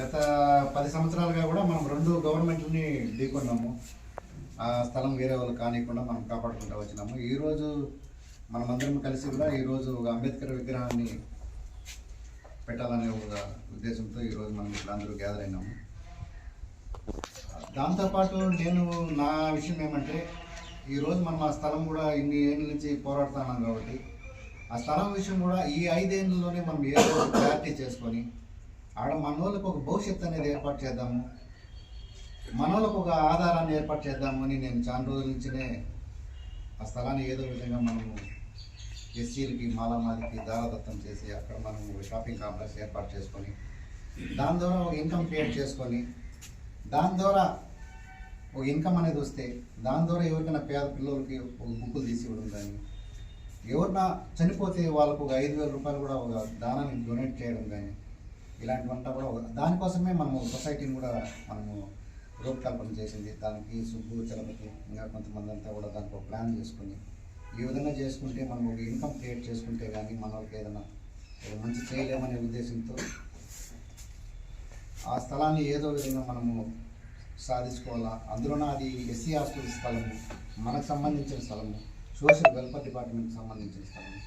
గత పది సంవత్సరాలుగా కూడా మనం రెండు గవర్నమెంట్ని ఢీకొన్నాము. ఆ స్థలం వేరే వాళ్ళు కానివ్వకుండా మనం కాపాడుకుంటూ వచ్చినాము. ఈరోజు మనమందరం కలిసి కూడా ఈరోజు ఒక అంబేద్కర్ విగ్రహాన్ని పెట్టాలనే ఒక ఉద్దేశంతో ఈరోజు మనం ఇక్కడ అందరూ గ్యాదర్ అయినాము. దాంతోపాటు నేను నా విషయం ఏమంటే ఈరోజు మనం ఆ స్థలం కూడా ఇన్ని ఏళ్ళ నుంచి పోరాడుతున్నాం కాబట్టి ఆ స్థలం విషయం కూడా ఈ ఐదేళ్ళలోనే మనం ఏదో క్లారిటీ చేసుకొని ఆడ మనోళ్ళకు ఒక భవిష్యత్తు అనేది ఏర్పాటు చేద్దాము. మన ఒక ఆధారాన్ని ఏర్పాటు చేద్దాము అని నేను చాలా రోజుల నుంచినే ఆ స్థలాన్ని ఏదో విధంగా మనము ఎస్సీలకి మాలామాదికి దారదత్తం చేసి అక్కడ మనం ఒక షాపింగ్ కాంప్లెక్స్ ఏర్పాటు చేసుకొని దాని ద్వారా ఒక ఇన్కమ్ క్రియేట్ చేసుకొని దాని ద్వారా ఒక ఇన్కమ్ అనేది వస్తే దాని ద్వారా ఎవరికైనా పేద పిల్లలకి ఒక బుక్కులు తీసి ఇవ్వడం కానీ ఎవరినా చనిపోతే వాళ్ళకు ఒక ఐదు వేల రూపాయలు కూడా ఒక దానానికి డొనేట్ చేయడం కానీ ఇలాంటివంతా కూడా దానికోసమే మనము సొసైటీని కూడా మనము రూపకల్పన చేసింది. దానికి సుబ్బు చలపతి ఇంకా కొంతమంది అంతా కూడా దానికి ఒక ప్లాన్ చేసుకొని ఈ విధంగా చేసుకుంటే మనం ఒక ఇన్కమ్ క్రియేట్ చేసుకుంటే కానీ మన వాళ్ళకి ఏదైనా మంచి చేయలేమనే ఉద్దేశంతో ఆ స్థలాన్ని ఏదో విధంగా మనము సాధించుకోవాలా? అందులోన అది ఎస్సీ హాస్టల్ స్థలము మనకు సంబంధించిన స్థలము సోషల్ వెల్ఫేర్ డిపార్ట్మెంట్కి సంబంధించిన స్థలము.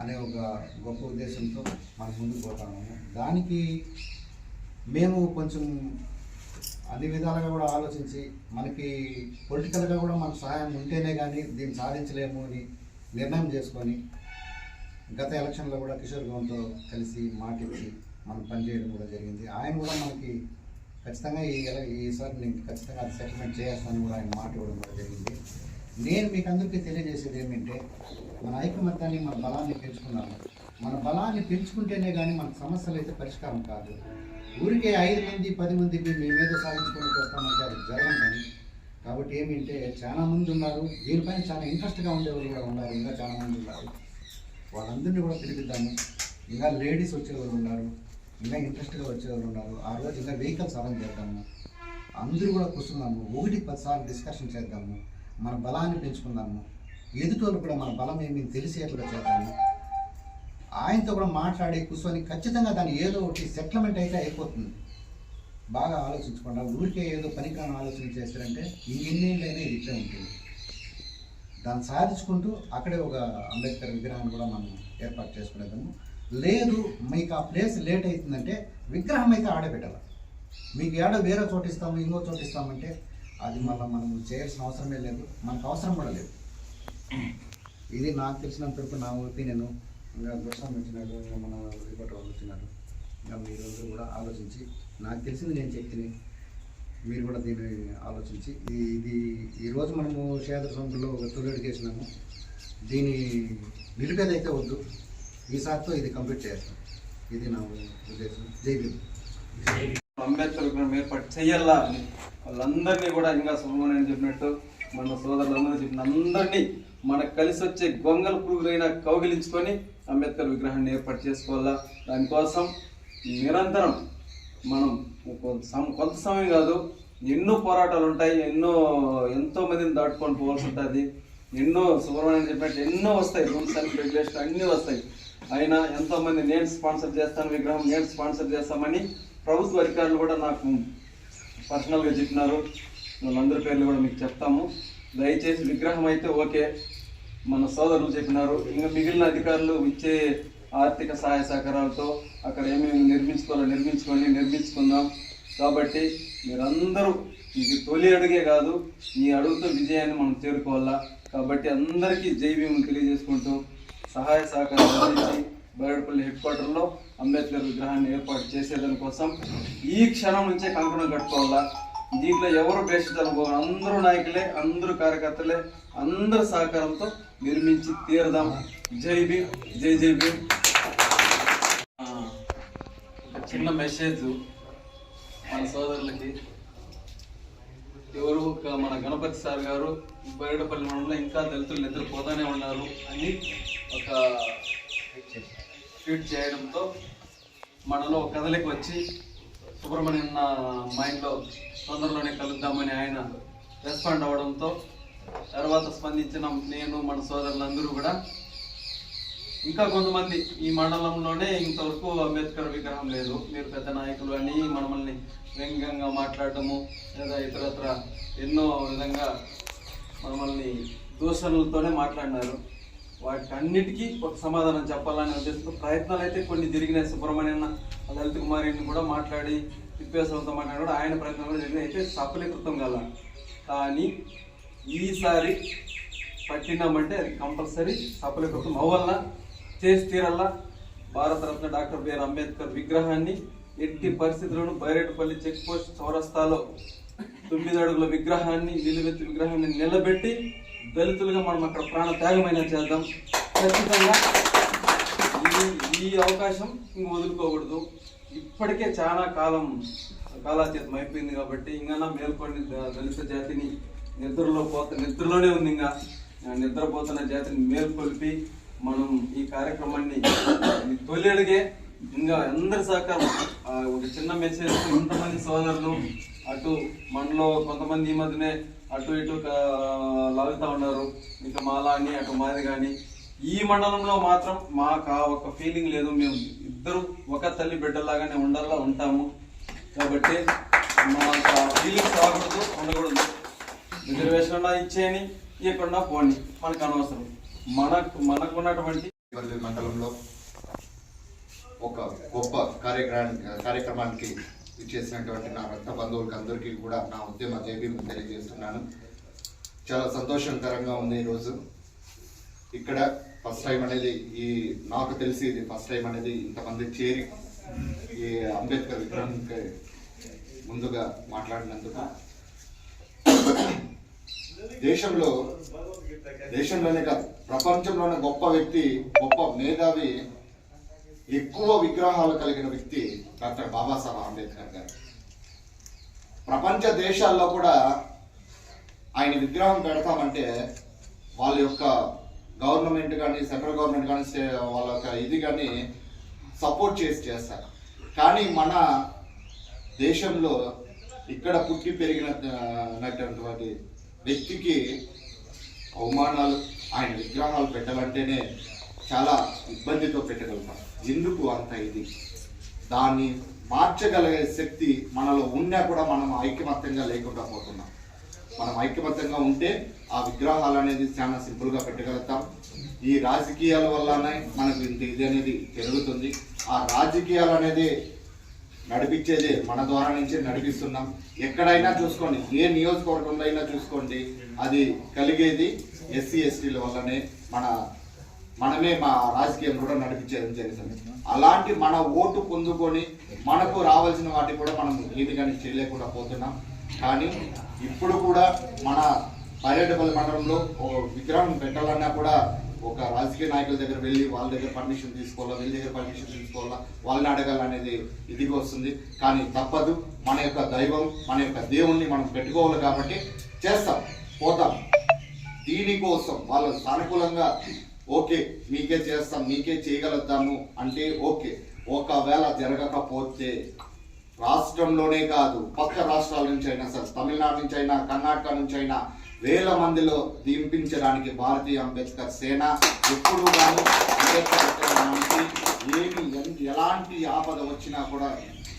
అనే ఒక గొప్ప ఉద్దేశంతో మనం ముందుకు పోతాము. దానికి మేము కొంచెం అన్ని విధాలుగా కూడా ఆలోచించి మనకి పొలిటికల్గా కూడా మనకు సహాయం ఉంటేనే కానీ దీన్ని సాధించలేము అని నిర్ణయం చేసుకొని గత ఎలక్షన్లో కూడా కిషోర్ గౌన్తో కలిసి మాటిచ్చి మనం పనిచేయడం కూడా జరిగింది. ఆయన కూడా మనకి ఖచ్చితంగా ఈ ఈసారి నేను ఖచ్చితంగా అది సెటిల్మెంట్ చేస్తానని కూడా ఆయన మాట ఇవ్వడం కూడా జరిగింది. నేను మీకు అందరికీ తెలియజేసేది ఏమంటే మన ఐకమత్యాన్ని మన బలాన్ని పెంచుకున్నాము. మన బలాన్ని పెంచుకుంటేనే కానీ మన సమస్యలు అయితే పరిష్కారం కాదు. ఊరికే ఐదు మంది పది మంది మందికి మేమేదో సాధించుకొని చేస్తామంటే అది జరగదని కాబట్టి ఏమంటే చాలా మంది ఉన్నారు. దీనిపైన చాలా ఇంట్రెస్ట్గా ఉండేవాళ్ళు కూడా ఉన్నారు. ఇంకా చాలా మంది ఉన్నారు. వాళ్ళందరినీ కూడా పిలిపిద్దాము. ఇంకా లేడీస్ వచ్చేవాళ్ళు ఉన్నారు. ఇంకా ఇంట్రెస్ట్గా వచ్చేవాళ్ళు ఉన్నారు. ఆ రోజు ఇంకా వెహికల్స్ అరేంజ్ చేద్దాము. అందరూ కూడా కూర్చున్నాము. ఒకటి పదిసార్లు డిస్కషన్ చేద్దాము. మన బలాన్ని పెంచుకుందాము. ఎదుటోళ్ళు కూడా మన బలం ఏమి తెలిసేట్లుగా చేద్దాము. ఆయనతో కూడా మాట్లాడి కూర్చొని ఖచ్చితంగా దాన్ని ఏదో ఒకటి సెటిల్మెంట్ అయితే అయిపోతుంది. బాగా ఆలోచించకుండా. ఊరికే ఏదో పనికిరాని ఆలోచన చేస్తారంటే ఇంకెన్నేళ్ళైనా ఇది ఉంటుంది. దాన్ని సాధించుకుంటూ అక్కడే ఒక అంబేద్కర్ విగ్రహాన్ని కూడా మనం ఏర్పాటు చేసుకునేదాము లేదు మీకు ఆ ప్లేస్ లేట్ అవుతుందంటే విగ్రహం అయితే ఆడబెట్టాలి. మీకు ఏడో వేరే చోటిస్తాము ఇంకో చోటిస్తామంటే అది మళ్ళీ మనం చేయాల్సిన అవసరమే లేదు. మనకు అవసరం కూడా లేదు. ఇది నాకు తెలిసినంత వరకు నా నేను ఇంకా దృష్టం వచ్చినాడు ఇంకా మన రిపోర్ట్ వాళ్ళు వచ్చినారు ఇంకా మీరందరూ కూడా ఆలోచించి నాకు తెలిసింది నేను చెప్తిని మీరు కూడా దీన్ని ఆలోచించి ఇది ఈరోజు మనము క్షేత్ర సొంతలో ఒక తొలి చేసినాము దీని నిరుపేద అయితే వద్దు. ఈసారితో ఇది కంప్లీట్ చేస్తాం. ఇది నా ఉద్దేశం. జై భీమ్. అంబేద్కర్ విగ్రహం ఏర్పాటు చెయ్యాలా వాళ్ళందరినీ కూడా ఇంకా సుబ్రహ్మణ్యం చెప్పినట్టు మన సోదరులందరూ చెప్పిన అందరినీ మనకు కలిసి వచ్చే గొంగల పురుగులైనా కౌగిలించుకొని అంబేద్కర్ విగ్రహాన్ని ఏర్పాటు చేసుకోవాలా? దానికోసం నిరంతరం మనం కొంత సమ- కొంత సమయం కాదు ఎన్నో పోరాటాలు ఉంటాయి ఎన్నో ఎంతో మందిని దాటుకొని పోవాల్సి ఉంటుంది ఎన్నో సుబ్రహ్మణ్యం చెప్పినట్టు ఎన్నో వస్తాయి రూల్స్ అండ్ రెగ్యులేషన్ అన్నీ వస్తాయి. అయినా ఎంతోమంది నేను స్పాన్సర్ చేస్తాను విగ్రహం నేను స్పాన్సర్ చేస్తామని ప్రభుత్వ అధికారులు కూడా నాకు పర్సనల్గా చెప్పినారు. వాళ్ళందరి పేర్లు కూడా మీకు చెప్తాము. దయచేసి విగ్రహం అయితే ఓకే. మన సోదరులు చెప్పినారు. ఇంకా మిగిలిన అధికారులు ఇచ్చే ఆర్థిక సహాయ సహకారాలతో అక్కడ ఏమేమి నిర్మించుకోవాలో నిర్మించుకొని నిర్మించుకుందాం. కాబట్టి మీరందరూ ఇది తొలి అడుగే కాదు ఈ అడుగుతో విజయాన్ని మనం చేరుకోవాలా. కాబట్టి అందరికీ జై భీములు తెలియజేసుకుంటూ సహాయ సహకారాలు అందించి బయటపల్లి హెడ్ క్వార్టర్లో అంబేద్కర్ విగ్రహాన్ని ఏర్పాటు చేసేదాని కోసం ఈ క్షణం నుంచే కంకణం కట్టుకోవాలా? దీంట్లో ఎవరు బేషించాలనుకో అందరూ నాయకులే అందరూ కార్యకర్తలే అందరి సహకారంతో నిర్మించి తీరదాం. జై భీమ్ జై జై భీమ్. చిన్న మెసేజ్ మన సోదరులకి. ఎవరు ఒక మన గణపతి సార్ గారు బయటపల్లి మండలంలో ఇంకా దళితులు నిద్రపోతానే ఉన్నారు అని ఒక ట్వీట్ చేయడంతో మనలో కదలిక వచ్చి సుబ్రహ్మణ్యం మైండ్లో తొందరలోనే కలుద్దామని ఆయన రెస్పాండ్ అవ్వడంతో తర్వాత స్పందించిన నేను మన సోదరులందరూ కూడా ఇంకా కొంతమంది ఈ మండలంలోనే ఇంతవరకు అంబేద్కర్ విగ్రహం లేదు. మీరు పెద్ద నాయకులు అని మనల్ని వ్యంగ్యంగా మాట్లాడటము లేదా ఇతరత్ర ఎన్నో విధంగా మనల్ని దూషణలతోనే మాట్లాడినారు. వాటన్నిటికీ ఒక సమాధానం చెప్పాలనే ఉద్దేశంతో ప్రయత్నాలు అయితే కొన్ని జరిగినాయి. సుబ్రహ్మణ్యన్న లలిత్ కుమారిని కూడా మాట్లాడి తిప్పేశ్వరంతో మాట్లాడి కూడా ఆయన ప్రయత్నం కూడా జరిగినాయి. అయితే సఫలీకృతం కల కానీ ఈసారి పట్టినామంటే అది కంపల్సరీ సఫలీకృతం అవ్వాలన్నా చేసి తీరల్లా Bharat Ratna doctor B R Ambedkar విగ్రహాన్ని ఎట్టి పరిస్థితుల్లోనూ బైరేటపల్లి చెక్ పోస్ట్ చౌరస్తాలో తొమ్మిది అడుగుల విగ్రహాన్ని నిలువెత్తి విగ్రహాన్ని నిలబెట్టి దళితులుగా మనం అక్కడ ప్రాణ త్యాగమైన చేద్దాం. ఖచ్చితంగా ఈ ఈ అవకాశం ఇంక వదులుకోకూడదు. ఇప్పటికే చాలా కాలం కాలాతీతం అయిపోయింది కాబట్టి ఇంకా మేల్కొని దళిత జాతిని నిద్రలో పోత నిద్రలోనే ఉంది ఇంకా. నిద్రపోతున్న జాతిని మేల్కొల్పి మనం ఈ కార్యక్రమాన్ని తొలి అడిగే ఇంకా అందరి సహకారం ఒక చిన్న మెసేజ్ ఇంతమంది సోదరులు అటు మనలో కొంతమంది ఈ మధ్యనే అటు ఇటు లాగుతూ ఉన్నారు. ఇంకా మాలా అని అటు మాది కానీ ఈ మండలంలో మాత్రం మాకు ఆ ఒక ఫీలింగ్ లేదు. మేము ఇద్దరు ఒక తల్లి బిడ్డలాగానే ఉండాలా ఉంటాము. కాబట్టి మాకు ఆ ఫీలింగ్స్ రాకూడదు ఉండకూడదు. రిజర్వేషన్ ఇచ్చేయని ఇవ్వకుండా పోని. మనకు అనవసరం. మనకు మనకున్నటువంటి ఉన్నటువంటి మండలంలో ఒక గొప్ప కార్యక్రమానికి కార్యక్రమానికి ఇచ్చేసినటువంటి నా రక్త బంధువులకి అందరికీ కూడా నా ఉద్యమ జైబీలు తెలియజేస్తున్నాను. చాలా సంతోషకరంగా ఉంది ఈరోజు ఇక్కడ ఫస్ట్ టైం అనేది ఈ నాకు తెలిసి ఇది ఫస్ట్ టైం అనేది ఇంతమంది చేరి ఈ అంబేద్కర్ విగ్రహంకి ముందుగా మాట్లాడినందుకు. దేశంలో దేశంలోనే కాదు ప్రపంచంలోనే గొప్ప వ్యక్తి గొప్ప మేధావి ఎక్కువ విగ్రహాలు కలిగిన వ్యక్తి డాక్టర్ బాబాసాహెబ్ అంబేద్కర్ గారు. ప్రపంచ దేశాల్లో కూడా ఆయన విగ్రహం పెడతామంటే వాళ్ళ యొక్క గవర్నమెంట్ కానీ సెంట్రల్ గవర్నమెంట్ కానీ వాళ్ళ యొక్క ఇది కానీ సపోర్ట్ చేసి చేస్తారు. కానీ మన దేశంలో ఇక్కడ పుట్టి పెరిగినటువంటి వ్యక్తికి అవమానాలు ఆయన విగ్రహాలు పెట్టాలంటేనే చాలా ఇబ్బందితో పెట్టగలుగుతాం. ఎందుకు అంత ఇది? దాన్ని మార్చగలిగే శక్తి మనలో ఉన్నా కూడా మనం ఐక్యమత్యంగా లేకుండా పోతున్నాం. మనం ఐక్యమత్యంగా ఉంటే ఆ విగ్రహాలు అనేది చాలా సింపుల్గా పెట్టగలుగుతాం. ఈ రాజకీయాల వల్లనే మనకు ఇంత ఇది అనేది పెరుగుతుంది. ఆ రాజకీయాలు అనేది నడిపించేదే మన ద్వారా నుంచే నడిపిస్తున్నాం. ఎక్కడైనా చూసుకోండి ఏ నియోజకవర్గంలో అయినా చూసుకోండి అది కలిగేది ఎస్సీ ఎస్టీల వల్లనే మన మనమే మా రాజకీయం కూడా నడిపించేది జరుగుతుంది అలాంటి మన ఓటు పొందుకొని మనకు రావాల్సిన వాటి కూడా మనం ఏది కానీ చేయలేకుండా పోతున్నాం. కానీ ఇప్పుడు కూడా మన పర్యటపల్లి మండలంలో ఓ విగ్రహం పెట్టాలన్నా కూడా ఒక రాజకీయ నాయకుల దగ్గర వెళ్ళి వాళ్ళ దగ్గర పర్మిషన్ తీసుకోవాలా వీళ్ళ దగ్గర పర్మిషన్ తీసుకోవాలా వాళ్ళని అడగాలనేది ఇదిగా వస్తుంది. కానీ తప్పదు. మన యొక్క దైవం మన యొక్క దేవుణ్ణి మనం పెట్టుకోవాలి కాబట్టి చేస్తాం పోతాం. దీనికోసం వాళ్ళు సానుకూలంగా ఓకే మీకే చేస్తాం మీకే చేయగలుగుతాము అంటే ఓకే. ఒకవేళ జరగకపోతే రాష్ట్రంలోనే కాదు పక్క రాష్ట్రాల నుంచి అయినా సరే తమిళనాడు నుంచి అయినా కర్ణాటక నుంచి అయినా వేల మందిలో దింపించడానికి భారతీయ అంబేద్కర్ సేన ఎప్పుడు కానీ అంబేద్కర్ ఏమి ఎలాంటి ఆపద వచ్చినా కూడా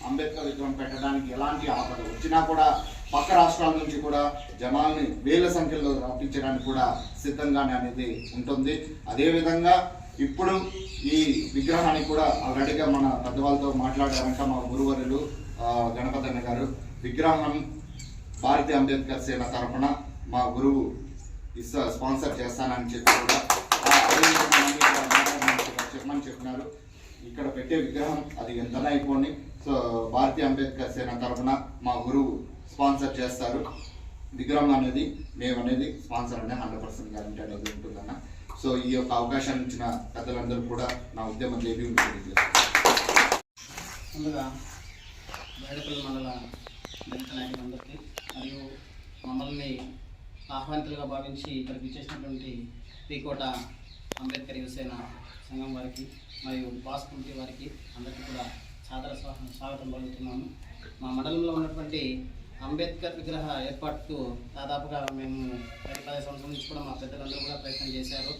అంబేద్కర్ విగ్రహం పెట్టడానికి ఎలాంటి ఆపద వచ్చినా కూడా పక్క రాష్ట్రాల నుంచి కూడా జనాల్ని వేల సంఖ్యలో రప్పించడానికి కూడా సిద్ధంగానే అనేది ఉంటుంది. అదేవిధంగా ఇప్పుడు ఈ విగ్రహానికి కూడా ఆల్రెడీగా మన పెద్దవాళ్ళతో మాట్లాడారంట మా గురువరులు గణపతన్న గారు. విగ్రహం భారతీయ అంబేద్కర్ సేన తరఫున మా గురువు ఇస్తా స్పాన్సర్ చేస్తానని చెప్పి కూడా చెప్పమని చెప్పినారు. ఇక్కడ పెట్టే విగ్రహం అది ఎంత అయిపోయింది సో భారతీయ అంబేద్కర్ సేన తరఫున మా గురువు స్పాన్సర్ చేస్తారు. విగ్రహం అనేది మేము అనేది స్పాన్సర్ అనేది హండ్రెడ్ పర్సెంట్ గ్యారంటీ అనేది ఉంటుందన్న సో ఈ యొక్క అవకాశాన్ని ఇచ్చిన పెద్దలందరూ కూడా నా ఉద్యమం దేవి ముందుగా బయటపల్లి మండల దళిత నాయకులందరికీ మరియు మమ్మల్ని ఆహ్వానితులుగా భావించి ఇక్కడికి ఇచ్చేసినటువంటి కోట అంబేద్కర్ యువసేన సంఘం వారికి మరియు బాస్ కమిటీ వారికి అందరికీ కూడా సాదర స్వాగతం పలుకుతున్నాము. మా మండలంలో ఉన్నటువంటి అంబేద్కర్ విగ్రహ ఏర్పాటుకు దాదాపుగా మేము పది పది సంవత్సరాల నుంచి కూడా మా పెద్దలందరూ కూడా ప్రయత్నం చేశారు.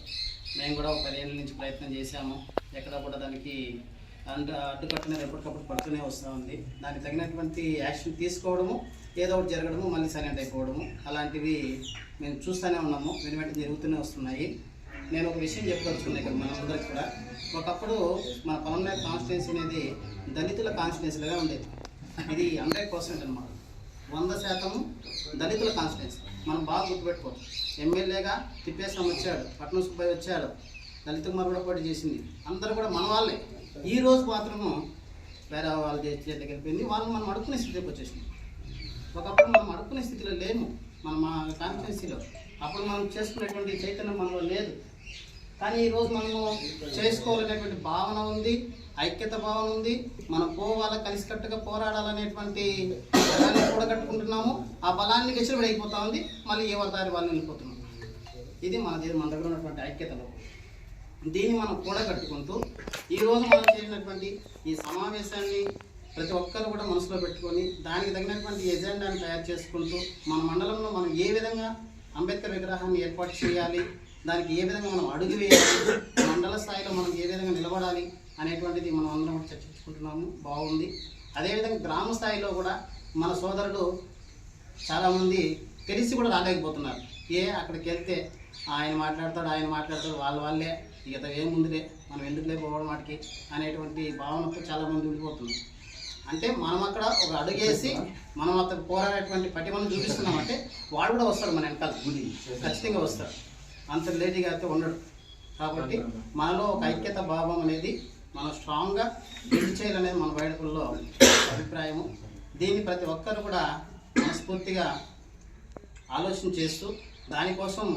మేము కూడా ఒక పదిహేనుల నుంచి ప్రయత్నం చేశాము. ఎక్కడ కూడా దానికి అంటు అడ్డుకట్టునేది ఎప్పటికప్పుడు పడుతూనే వస్తూ ఉంది. దానికి తగినటువంటి యాక్షన్ తీసుకోవడము ఏదో ఒకటి జరగడము మళ్ళీ సైలెంట్ అయిపోవడము అలాంటివి మేము చూస్తూనే ఉన్నాము. వెనువెంట జరుగుతూనే వస్తున్నాయి. నేను ఒక విషయం చెప్పదలుచుకున్నాను ఇక్కడ మనందరికి కూడా. ఒకప్పుడు మన పవన్లేట్ కాన్స్టిట్యున్సీ అనేది దళితుల కాన్స్టిట్యున్సీలుగా ఉండేది. ఇది హండ్రెడ్ పర్సెంట్ అనమాట. వంద శాతం దళితుల కాన్స్టిట్యున్సీ. మనం బాగా గుర్తుపెట్టుకోవచ్చు ఎమ్మెల్యేగా తిప్పేశ్వరం వచ్చాడు పట్నం సుబ్బయ్య వచ్చాడు దళిత కుమార్ కూడా పోటీ చేసింది. అందరూ కూడా మన వాళ్ళే. ఈ రోజు మాత్రము వేరే వాళ్ళ చేతికి వెళ్ళిపోయింది. వాళ్ళు మనం అడుక్కునే స్థితికి వచ్చేసింది ఒకప్పుడు మనం అడుక్కునే స్థితిలో లేము. మన మా కాన్స్టిట్యున్సీలో. అప్పుడు మనం చేసుకునేటువంటి చైతన్యం మనలో లేదు. కానీ ఈరోజు మనము చేసుకోవాలనేటువంటి భావన ఉంది ఐక్యత భావన ఉంది. మనం పోవాల కలిసికట్టుగా పోరాడాలనేటువంటి బలాన్ని కూడగట్టుకుంటున్నాము. ఆ బలాన్ని విసిరిబడి అయిపోతా ఉంది. మళ్ళీ ఎవరి దారి వాళ్ళు వెళ్ళిపోతున్నాం ఇది మన దగ్గర మన దగ్గర ఉన్నటువంటి ఐక్యతలో. దీన్ని మనం కూడగట్టుకుంటూ ఈరోజు మనం చేసినటువంటి ఈ సమావేశాన్ని ప్రతి ఒక్కరు కూడా మనసులో పెట్టుకొని దానికి తగినటువంటి ఎజెండాని తయారు చేసుకుంటూ మన మండలంలో మనం ఏ విధంగా అంబేద్కర్ విగ్రహాన్ని ఏర్పాటు చేయాలి దానికి ఏ విధంగా మనం అడుగు వేయాలి మండల స్థాయిలో మనం ఏ విధంగా నిలబడాలి అనేటువంటిది మనం అందరం చర్చించుకుంటున్నాము. బాగుంది. అదేవిధంగా గ్రామ స్థాయిలో కూడా మన సోదరుడు చాలామంది తెలిసి కూడా రాలేకపోతున్నారు. ఏ అక్కడికి వెళ్తే ఆయన మాట్లాడతాడు ఆయన మాట్లాడతాడు వాళ్ళ వాళ్ళే. ఇక ఏముందిలే మనం ఎందుకులే పోవడం వాటికి అనేటువంటి భావనతో చాలామంది ఉండిపోతుంది అంటే మనం అక్కడ ఒక అడుగేసి మనం అతను పోరాడేటువంటి పట్టి మనం చూపిస్తున్నామంటే వాడు కూడా వస్తాడు మన వెనకాల. ఖచ్చితంగా వస్తాడు. అంత లేజీగా అయితే ఉండడు. కాబట్టి మనలో ఒక ఐక్యత భావం అనేది మనం స్ట్రాంగ్గా బిల్డ్ చేయాలనేది మన బయటకుల్లో అభిప్రాయము. దీన్ని ప్రతి ఒక్కరు కూడా మనస్ఫూర్తిగా ఆలోచన చేస్తూ దానికోసం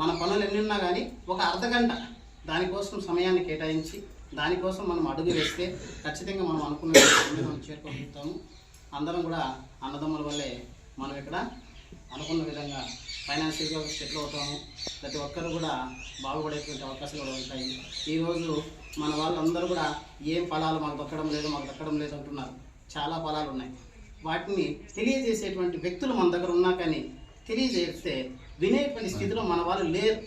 మన పనులు ఎన్ని ఉన్నా కానీ ఒక అర్ధగంట దానికోసం సమయాన్ని కేటాయించి దానికోసం మనం అడుగు వేస్తే ఖచ్చితంగా మనం అనుకున్న మనం చేరుకోగలుగుతాము. అందరం కూడా అన్నదమ్ముల వల్లే మనం ఇక్కడ అనుకున్న విధంగా ఫైనాన్షియల్గా సెటిల్ అవుతాము. ప్రతి ఒక్కరు కూడా బాగుపడేటువంటి అవకాశాలు కూడా ఉంటాయి. ఈరోజు మన వాళ్ళందరూ కూడా ఏం ఫలాలు మాకు దక్కడం లేదు మాకు దక్కడం లేదు అంటున్నారు. చాలా ఫలాలు ఉన్నాయి. వాటిని తెలియజేసేటువంటి వ్యక్తులు మన దగ్గర ఉన్నా కానీ తెలియజేస్తే వినేటువంటి స్థితిలో మన వాళ్ళు లేరు.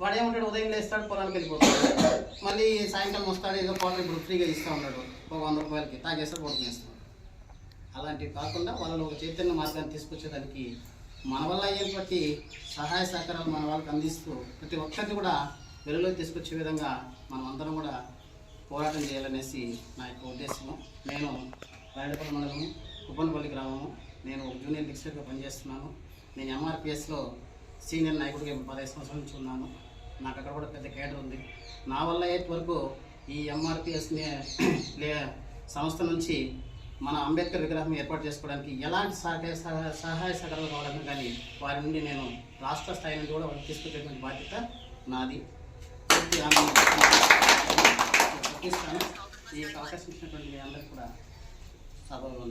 వాడు ఏమంటాడు ఉదయం లేస్తాడు పొలానికి వెళ్ళిపోతాడు. మళ్ళీ సాయంకాలం వస్తాడు ఏదో కోట ఇప్పుడు ఫ్రీగా ఇస్తూ ఉన్నాడు. ఒక వంద రూపాయలకి తాగేస్తాడు పడుకునేస్తాడు. అలాంటివి కాకుండా వాళ్ళలో ఒక చైతన్య మార్గాన్ని తీసుకొచ్చేదానికి మన వల్ల అయ్యేటువంటి సహాయ సహకారాలు మన వాళ్ళకి అందిస్తూ ప్రతి ఒక్కరిని కూడా వెలుగులోకి తీసుకొచ్చే విధంగా మనం అందరం కూడా పోరాటం చేయాలనేసి నా యొక్క ఉద్దేశము. నేను రాయలపల్లి మండలము కుప్పనపల్లి గ్రామము. నేను జూనియర్ లెక్చరర్గా పనిచేస్తున్నాను. నేను ఎంఆర్పిఎస్లో సీనియర్ నాయకుడిగా పదహైదు సంవత్సరాల నుంచి ఉన్నాను. నాకు అక్కడ కూడా పెద్ద కేటర్ ఉంది. నా వల్ల అయ్యేంత వరకు ఈ ఎంఆర్పిఎస్ని లే సంస్థ నుంచి మన అంబేద్కర్ విగ్రహం ఏర్పాటు చేసుకోవడానికి ఎలాంటి సహాయ సహాయ సహకారాలు కావాలన్నా కానీ వారి నుండి నేను రాష్ట్ర స్థాయి నుండి కూడా తీసుకునేటువంటి బాధ్యత నాది. పూర్తి ఈ యొక్క అవకాశం ఇచ్చినటువంటి అందరికీ కూడా సభలో